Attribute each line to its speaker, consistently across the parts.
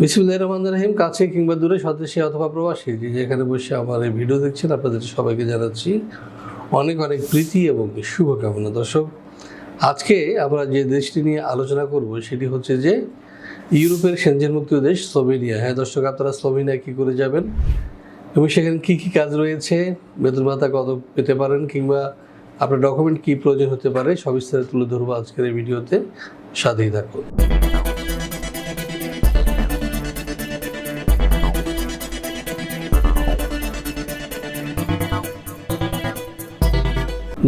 Speaker 1: বিসমুল্লাহ রহমান রহিম কাছে কিংবা দূরে স্বদেশী অথবা প্রবাসী, যে যেখানে বসে আমার এই ভিডিও দেখছেন, আপনাদের সবাইকে জানাচ্ছি অনেক অনেক প্রীতি এবং শুভকামনা। দর্শক, আজকে আমরা যে দেশটি নিয়ে আলোচনা করব, সেটি হচ্ছে যে ইউরোপের সেনজেনমুক্ত দেশ স্লোভেনিয়া। হ্যাঁ দর্শক, আপনারা স্লোভেনিয়া কী করে যাবেন এবং সেখানে কী কী কাজ রয়েছে বেতন ভাতা কত পেতে পারেন কিংবা আপনার ডকুমেন্ট কী প্রয়োজন হতে পারে সবিস্তারে তুলে ধরবো আজকের এই ভিডিওতে। সাথেই থাকুন।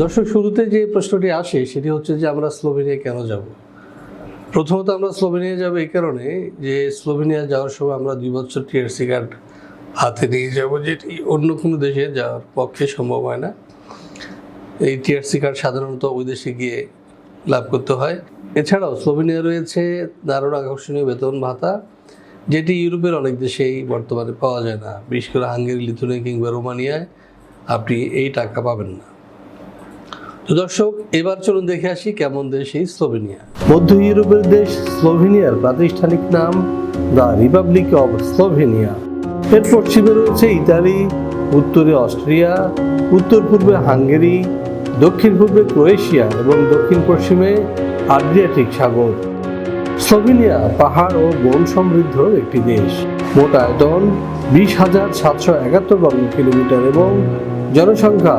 Speaker 1: দর্শক, শুরুতে যে প্রশ্নটি আসে সেটি হচ্ছে যে আমরা স্লোভেনিয়া কেন যাব? প্রথমত আমরা স্লোভেনিয়া যাব এই কারণে যে স্লোভেনিয়া যাওয়ার সময় আমরা দুই বছর টিআরসি কার্ড হাতে নিয়ে যাব, যেটি অন্য কোনো দেশে যাওয়ার পক্ষে সম্ভব হয় না। এই টিআরসি কার্ড সাধারণত ওই দেশে গিয়ে লাভ করতে হয়। এছাড়াও স্লোভেনিয়া রয়েছে দারুণ আকর্ষণীয় বেতন ভাতা, যেটি ইউরোপের অনেক দেশেই বর্তমানে পাওয়া যায় না। বিশেষ করে হাঙ্গেরি লিথুনিয়া কিংবা রোমানিয়ায় আপনি এই টাকা পাবেন না। দর্শক, এবার চলুন দেখে আসি কেমন দেশ এই স্লোভেনিয়া। মধ্য ইউরোপের দেশ স্লোভেনিয়ার প্রাতিষ্ঠানিক নাম দ্য রিপাবলিক অব স্লোভেনিয়া। এর পশ্চিমে রয়েছে ইতালি, উত্তরে অস্ট্রিয়া, উত্তর পূর্বে হাঙ্গেরি, দক্ষিণ পূর্বে ক্রোয়েশিয়া এবং দক্ষিণ পশ্চিমে আড্রিয়াটিক সাগর। স্লোভেনিয়া পাহাড় ও বন সমৃদ্ধ একটি দেশ। মোট আয়তন বিশ হাজার সাতশো একাত্তর বর্গ কিলোমিটার এবং জনসংখ্যা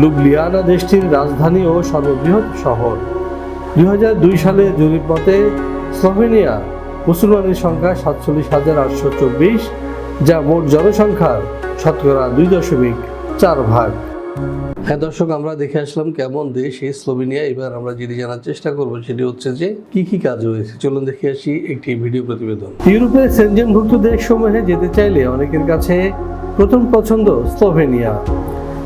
Speaker 1: লুবলিয়ানা দেশটির রাজধানী ও সর্ববৃহৎ শহর। দুই হাজার দুই সালে জরিপ মতে, স্লোভেনিয়া মুসলমানের সংখ্যা সাতচল্লিশ হাজার আটশো চব্বিশ, যা মোট জনসংখ্যার শতকরা দুই দশমিক চার ভাগ। হ্যাঁ দর্শক, আমরা দেখে আসলাম কেমন দেশ এই স্লোভেনিয়া। এবার আমরা যেটি জানার চেষ্টা করব সেটি হচ্ছে যে, কি কি কাজ রয়েছে? চলুন দেখে আসি একটি ভিডিও প্রতিবেদন। ইউরোপের সেনজেনভুক্ত দেশসমূহে যেতে চাইলে অনেকের কাছে প্রথম পছন্দ স্লোভেনিয়া।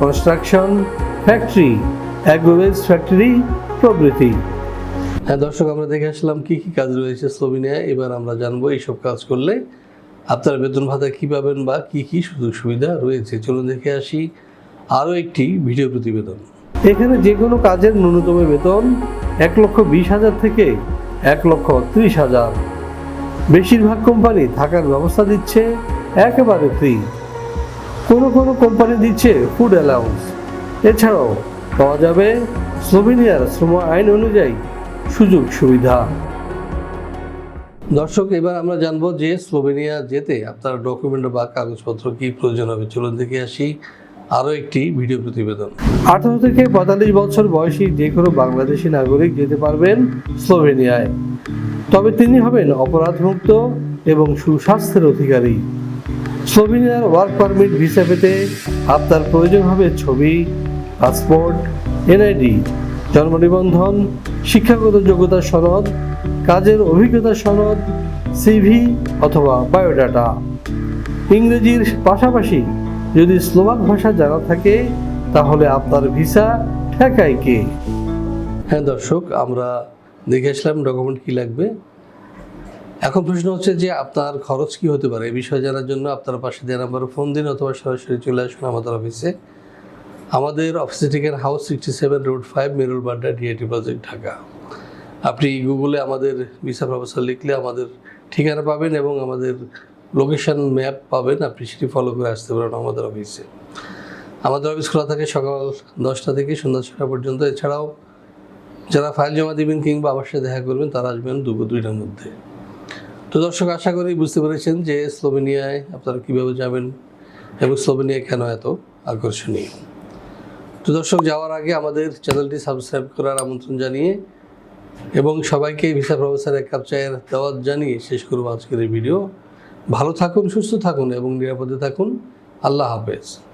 Speaker 1: কনস্ট্রাকশন ফ্যাক্টরি অ্যাগ্রোভেজ ফ্যাক্টরি প্রভৃতি। হ্যাঁ দর্শক আমরা দেখে আসলাম কি কি কাজ রয়েছে স্লোভেনিয়ায় এবার আমরা জানব এইসব কাজ করলে আপনারা বেতন ভাতা কী পাবেন বা কি কি সুযোগ সুবিধা রয়েছে। চলুন দেখে আসি আরও একটি ভিডিও প্রতিবেদন। এখানে যে কোনো কাজের ন্যূনতম বেতন এক লক্ষ বিশ হাজার থেকে এক লক্ষ ত্রিশ হাজার। বেশিরভাগ কোম্পানি থাকার ব্যবস্থা দিচ্ছে একেবারে ফ্রি কোনো কোনো কোম্পানি দিচ্ছে ফুড অ্যালাউন্স এছাড়াও পাওয়া যাবে স্লোভেনিয়ার শ্রম আইন অনুযায়ী সুযোগ সুবিধা। দর্শক এবার আমরা জানব যে স্লোভেনিয়া যেতে আপনার ডকুমেন্ট বা কাগজপত্র কি প্রয়োজন হবে। চলুন দেখে আসি আরও একটি ভিডিও প্রতিবেদন। আঠারো থেকে পঁয়তাল্লিশ বছর বয়সী যে কোনো বাংলাদেশি নাগরিক যেতে পারবেন স্লোভেনিয়ায় তবে তিনি হবেন অপরাধমুক্ত এবং সুস্বাস্থ্যের অধিকারী। স্লোভেনিয়ার ওয়ার্ক পারমিট ভিসা পেতে আপনার প্রয়োজন হবে ছবি, পাসপোর্ট, এনআইডি, জন্ম নিবন্ধন, শিক্ষাগত যোগ্যতা সনদ, কাজের অভিজ্ঞতা সনদ, সিভি অথবা বায়োডাটা। ইংরেজির পাশাপাশি যদি স্লোভাক ভাষা জানা থাকে, তাহলে আপনার ভিসা ঠেকায় কে? হ্যাঁ দর্শক, আমরা দেখে আসলাম ডকুমেন্ট কি লাগবে। এখন প্রশ্ন হচ্ছে যে আপনার খরচ কি হতে পারে? এই বিষয়ে জানার জন্য আপনার পাশে দেওয়া নাম্বারে ফোন দিন অথবা সরাসরি চলে আসুন আমাদের অফিসে আমাদের অফিসে ঠিকানা house sixty seven road five Merul Badda DIT project Dhaka. আপনি গুগলে আমাদের ভিসা প্রফেসর লিখলে আমাদের ঠিকানা পাবেন এবং আমাদের লোকেশন ম্যাপ পাবেন। আপনি সেটি ফলো করে আসতে পারেন আমাদের অফিসে আমাদের অফিস খোলা থাকে সকাল দশটা থেকে সন্ধ্যা ছটা পর্যন্ত। এছাড়াও যারা ফাইল জমা দিবেন কিংবা আমার সাথে দেখা করবেন, তারা আসবেন দুপুর দুইটার মধ্যে। তো দর্শক, আশা করি বুঝতে পেরেছেন যে স্লোভেনিয়ায় আপনারা কীভাবে যাবেন এবং স্লোভেনিয়া কেন এত আকর্ষণীয়। তো দর্শক, যাওয়ার আগে আমাদের চ্যানেলটি সাবস্ক্রাইব করার আমন্ত্রণ জানিয়ে এবং সবাইকে ভিসা প্রফেসর এক কাপ চায়ের দাওয়াত জানিয়ে শেষ করব আজকের এই ভিডিও। ভালো থাকুন, সুস্থ থাকুন এবং নিরাপদে থাকুন। আল্লাহ হাফেজ।